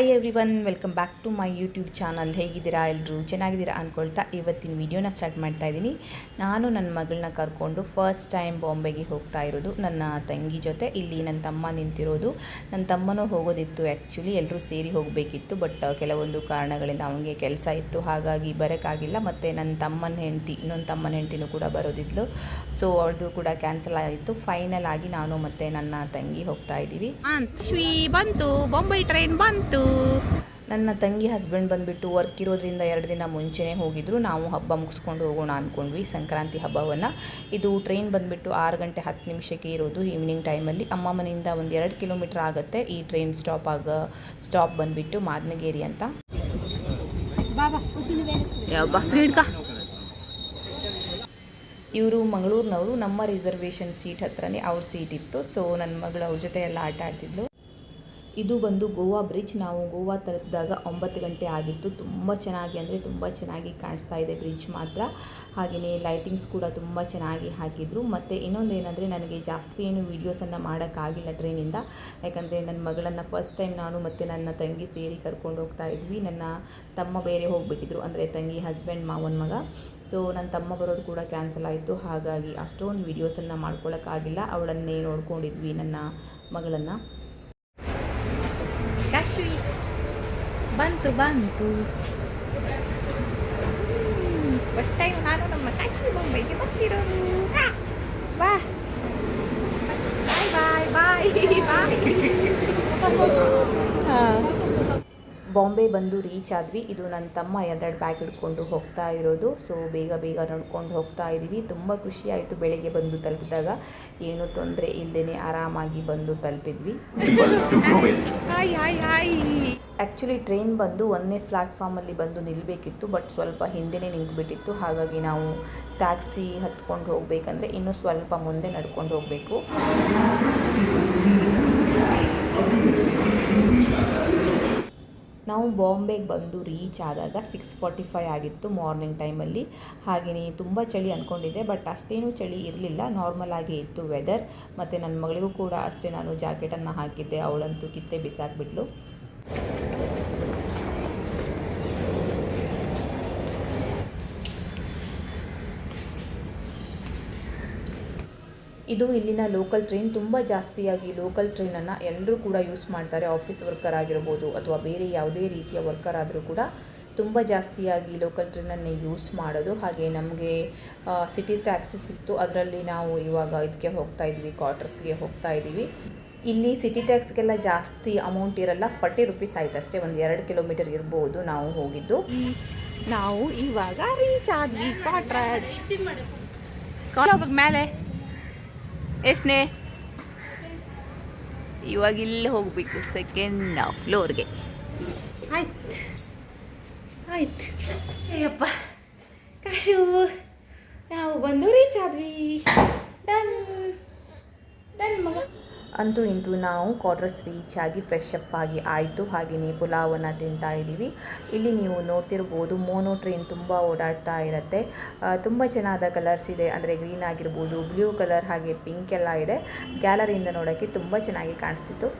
Hi everyone welcome back to my YouTube channel ಹೇಗಿದ್ದೀರಾ ಎಲ್ಲರೂ ಚೆನ್ನಾಗಿದ್ದೀರಾ ಅಂದ್ಕೊಳ್ತಾ ಇವತ್ತಿನ ವಿಡಿಯೋನ ಸ್ಟಾರ್ಟ್ ಮಾಡ್ತಾ ಇದ್ದೀನಿ. ನಾನು ನನ್ನ ಮಗಳನ್ನ ಕರ್ಕೊಂಡು ಫಸ್ಟ್ ಟೈಮ್ ಬಾಂಬೆಗೆ ಹೋಗ್ತಾ ಇರೋದು. ನನ್ನ ತಂಗಿ ಜೊತೆ ಇಲ್ಲಿ ನನ್ನ ತಮ್ಮ ನಿಂತಿರೋದು. ನನ್ನ ತಮ್ಮನೂ ಹೋಗೋದಿತ್ತು ಆ್ಯಕ್ಚುಲಿ ಎಲ್ಲರೂ ಸೇರಿ ಹೋಗಬೇಕಿತ್ತು ಬಟ್ ಕೆಲವೊಂದು ಕಾರಣಗಳಿಂದ ಅವನಿಗೆ ಕೆಲಸ ಇತ್ತು. ಹಾಗಾಗಿ ಬರೋಕ್ಕಾಗಿಲ್ಲ. ಮತ್ತು ನನ್ನ ತಮ್ಮನ ಹೆಂಡತಿ, ಇನ್ನೊಂದು ತಮ್ಮನ ಹೆಂಡತಿನೂ ಕೂಡ ಬರೋದಿದ್ಲು. ಸೊ ಅವ್ರದ್ದು ಕೂಡ ಕ್ಯಾನ್ಸಲ್ ಆಗಿತ್ತು ಫೈನಲ್ ಆಗಿ ನಾನು ಮತ್ತು ನನ್ನ ತಂಗಿ ಹೋಗ್ತಾ ಇದ್ದೀವಿ. ಬಂತು. ಬೊಂಬೈ ಟ್ರೈನ್ ಬಂತು. ನನ್ನ ತಂಗಿ ಹಸ್ಬೆಂಡ್ ಬಂದುಬಿಟ್ಟು ವರ್ಕ್ ಇರೋದ್ರಿಂದ ಎರಡು ದಿನ ಮುಂಚೆನೇ ಹೋಗಿದ್ರು. ನಾವು ಹಬ್ಬ ಮುಗಿಸ್ಕೊಂಡು ಹೋಗೋಣ ಅಂದ್ಕೊಂಡ್ವಿ ಸಂಕ್ರಾಂತಿ ಹಬ್ಬವನ್ನು. ಇದು ಟ್ರೈನ್ ಬಂದುಬಿಟ್ಟು ಆರು ಗಂಟೆ ಹತ್ತು ನಿಮಿಷಕ್ಕೆ ಇರೋದು ಈವ್ನಿಂಗ್ ಟೈಮಲ್ಲಿ ಅಮ್ಮ ಮನೆಯಿಂದ ಒಂದು ಎರಡು ಕಿಲೋಮೀಟ್ರ್ ಆಗುತ್ತೆ. ಈ ಟ್ರೈನ್ ಸ್ಟಾಪ್ ಆಗ ಸ್ಟಾಪ್ ಬಂದುಬಿಟ್ಟು ಮಾದನಗೇರಿ ಅಂತ. ಇವರು ಮಂಗಳೂರಿನವರು. ನಮ್ಮ ರಿಸರ್ವೇಷನ್ ಸೀಟ್ ಹತ್ರನೇ ಅವ್ರ ಸೀಟ್ ಇತ್ತು. ಸೊ ನನ್ನ ಮಗಳು ಅವ್ರ ಜೊತೆ ಎಲ್ಲ ಆಟ ಆಡ್ತಿದ್ಲು. ಇದು ಬಂದು ಗೋವಾ ಬ್ರಿಡ್ಜ್. ನಾವು ಗೋವಾ ತಲುಪಿದಾಗ ಒಂಬತ್ತು ಗಂಟೆ ಆಗಿತ್ತು. ತುಂಬ ಚೆನ್ನಾಗಿ ಅಂದರೆ ತುಂಬ ಚೆನ್ನಾಗಿ ಕಾಣಿಸ್ತಾ ಇದೆ ಬ್ರಿಡ್ಜ್ ಮಾತ್ರ. ಹಾಗೆಯೇ ಲೈಟಿಂಗ್ಸ್ ಕೂಡ ತುಂಬ ಚೆನ್ನಾಗಿ ಹಾಕಿದ್ರು. ಮತ್ತು ಇನ್ನೊಂದು ಏನಂದರೆ ನನಗೆ ಜಾಸ್ತಿ ಏನು ವೀಡಿಯೋಸನ್ನು ಮಾಡೋಕ್ಕಾಗಿಲ್ಲ ಟ್ರೈನಿಂದ. ಯಾಕಂದರೆ ನನ್ನ ಮಗಳನ್ನು ಫಸ್ಟ್ ಟೈಮ್ ನಾನು ಮತ್ತು ನನ್ನ ತಂಗಿ ಸೇರಿ ಕರ್ಕೊಂಡು ಹೋಗ್ತಾ ಇದ್ವಿ. ನನ್ನ ತಮ್ಮ ಬೇರೆ ಹೋಗಿಬಿಟ್ಟಿದ್ರು. ಅಂದರೆ ತಂಗಿ ಹಸ್ಬೆಂಡ್ ಮಾವನ ಮಗ. ಸೊ ನನ್ನ ತಮ್ಮ ಬರೋದು ಕೂಡ ಕ್ಯಾನ್ಸಲ್ ಆಯಿತು. ಹಾಗಾಗಿ ಅಷ್ಟೊಂದು ವೀಡಿಯೋಸನ್ನು ಮಾಡ್ಕೊಳ್ಳೋಕ್ಕಾಗಿಲ್ಲ ಅವಳನ್ನೇ ನೋಡ್ಕೊಂಡಿದ್ವಿ ನನ್ನ ಮಗಳನ್ನು. ಕಾಶ್ವಿ ಬಂತು ಬಂತು ಫಸ್ಟ್ ಟೈಮ್ ನಾನು ನಮ್ಮ ಕಾಶ್ಮೀರ ಬೊಂಬೈಗೆ ಬರ್ತಿರೋದು ಬಾ ಬಾಯ್ ಬಾಯ್ ಬಾಯ್ ಬಾಯ್ ಬಾಂಬೆ ಬಂದು ರೀಚ್ ಆದ್ವಿ. ಇದು ನನ್ನ ತಮ್ಮ ಎರಡೆರಡು ಬ್ಯಾಗ್ ಹಿಡ್ಕೊಂಡು ಹೋಗ್ತಾ ಇರೋದು. ಸೊ ಬೇಗ ಬೇಗ ನಡ್ಕೊಂಡು ಹೋಗ್ತಾ ಇದ್ದೀವಿ ತುಂಬ ಖುಷಿ ಆಯಿತು ಬೆಳಗ್ಗೆ ಬಂದು ತಲುಪಿದಾಗ. ಏನೂ ತೊಂದರೆ ಇಲ್ಲದೇ ಆರಾಮಾಗಿ ಬಂದು ತಲುಪಿದ್ವಿ. Hi hi hi actually train ಬಂದು ಒಂದನೇ ಪ್ಲಾಟ್ಫಾರ್ಮಲ್ಲಿ ಬಂದು ನಿಲ್ಲಬೇಕಿತ್ತು ಬಟ್ ಸ್ವಲ್ಪ ಹಿಂದೆನೇ ನಿಂತುಬಿಟ್ಟಿತ್ತು. ಹಾಗಾಗಿ ನಾವು ಟ್ಯಾಕ್ಸಿ ಹತ್ಕೊಂಡು ಹೋಗಬೇಕಂದ್ರೆ ಇನ್ನೂ ಸ್ವಲ್ಪ ಮುಂದೆ ನಡ್ಕೊಂಡು ಹೋಗಬೇಕು. ನಾವು ಬಾಂಬೆಗೆ ಬಂದು ರೀಚ್ ಆದಾಗ ಸಿಕ್ಸ್ ಫಾರ್ಟಿ ಫೈ ಆಗಿತ್ತು ಮಾರ್ನಿಂಗ್ ಟೈಮಲ್ಲಿ ಹಾಗೆಯೇ ತುಂಬ ಚಳಿ ಅಂದ್ಕೊಂಡಿದ್ದೆ ಬಟ್ ಅಷ್ಟೇನು ಚಳಿ ಇರಲಿಲ್ಲ. ನಾರ್ಮಲ್ ಆಗಿ ಇತ್ತು ವೆದರ್ ಮತ್ತು ನನ್ನ ಮಗಳಿಗೂ ಕೂಡ ಅಷ್ಟೇ ನಾನು ಜಾಕೆಟನ್ನು ಹಾಕಿದ್ದೆ. ಅವಳಂತೂ ಕಿತ್ತೆ ಬಿಸಾಕ್ಬಿಟ್ಲು. ಇದು ಇಲ್ಲಿನ ಲೋಕಲ್ ಟ್ರೈನ್ ತುಂಬ ಜಾಸ್ತಿಯಾಗಿ ಲೋಕಲ್ ಟ್ರೈನನ್ನು ಎಲ್ಲರೂ ಕೂಡ ಯೂಸ್ ಮಾಡ್ತಾರೆ. ಆಫೀಸ್ ವರ್ಕರ್ ಆಗಿರ್ಬೋದು ಅಥವಾ ಬೇರೆ ಯಾವುದೇ ರೀತಿಯ ವರ್ಕರ್ ಆದರೂ ಕೂಡ ತುಂಬ ಜಾಸ್ತಿಯಾಗಿ ಲೋಕಲ್ ಟ್ರೈನನ್ನೇ ಯೂಸ್ ಮಾಡೋದು. ಹಾಗೆ ನಮಗೆ ಸಿಟಿ ಟ್ಯಾಕ್ಸಿ ಸಿಕ್ತು ಅದರಲ್ಲಿ ನಾವು ಇವಾಗ ಇದಕ್ಕೆ ಹೋಗ್ತಾ ಇದ್ದೀವಿ ಕ್ವಾರ್ಟರ್ಸ್ಗೆ ಹೋಗ್ತಾ ಇದ್ದೀವಿ. ಇಲ್ಲಿ ಸಿಟಿ ಟ್ಯಾಕ್ಸ್ಗೆಲ್ಲ ಜಾಸ್ತಿ ಅಮೌಂಟ್ ಇರಲ್ಲ ಫಾರ್ಟಿ ರುಪೀಸ್ ಆಯಿತು ಅಷ್ಟೇ. ಒಂದು ಎರಡು ಕಿಲೋಮೀಟರ್ ಇರ್ಬೋದು ನಾವು ಹೋಗಿದ್ದು. ನಾವು ಇವಾಗ ರೀಚ್ ಆದ್ವಿ ಕ್ವಾರ್ಟರ್ಸ್ ಮೇಲೆ. ಎಷ್ಟನೇ? ಇವಾಗ ಇಲ್ಲಿ ಹೋಗ್ಬೇಕು ಸೆಕೆಂಡ್ ಫ್ಲೋರ್ಗೆ ಆಯ್ತು. ಆಯ್ತು. ಅಯ್ಯಪ್ಪ. ಕಾಶು, ನಾವು ಬಂದು ರೀಚ್ ಆದ್ವಿ. ಡನ್. ಡನ್ ಮಗ. ಅಂತೂ ಇಂತೂ ನಾವು ಕ್ವಾರ್ಟರ್ಸ್ ರೀಚ್ ಆಗಿ ಫ್ರೆಶ್ ಅಪ್ ಆಗಿ ಆಯಿತು. ಹಾಗೆಯೇ ಪುಲಾವನ್ನು ತಿಂತಾ ಇದ್ದೀವಿ. ಇಲ್ಲಿ ನೀವು ನೋಡ್ತಿರ್ಬೋದು ಮೋನೋ ಟ್ರೈನ್ ತುಂಬ ಓಡಾಡ್ತಾ ಇರುತ್ತೆ. ತುಂಬ ಚೆನ್ನಾದ ಕಲರ್ಸ್ ಇದೆ. ಅಂದರೆ ಗ್ರೀನ್ ಆಗಿರ್ಬೋದು ಬ್ಲೂ ಕಲರ್ ಹಾಗೆ ಪಿಂಕ್ ಎಲ್ಲ ಇದೆ. ಗ್ಯಾಲರಿಯಿಂದ ನೋಡೋಕ್ಕೆ ತುಂಬ ಚೆನ್ನಾಗಿ ಕಾಣಿಸ್ತಿತ್ತು.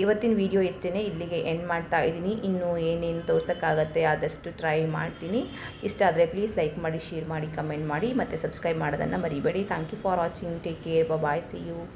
ಇವತ್ತಿನ ವಿಡಿಯೋ ಇಷ್ಟೇ ಇಲ್ಲಿಗೆ ಎಂಡ್ ಮಾಡ್ತಾ ಇದ್ದೀನಿ. ಇನ್ನೂ ಏನೇನು ತೋರ್ಸೋಕ್ಕಾಗತ್ತೆ ಆದಷ್ಟು ಟ್ರೈ ಮಾಡ್ತೀನಿ. ಇಷ್ಟ ಆದರೆ ಪ್ಲೀಸ್ ಲೈಕ್ ಮಾಡಿ ಶೇರ್ ಮಾಡಿ ಕಮೆಂಟ್ ಮಾಡಿ. ಮತ್ತು ಸಬ್ಸ್ಕ್ರೈಬ್ ಮಾಡೋದನ್ನು ಮರಿಬೇಡಿ. Thank you for watching take care bye see you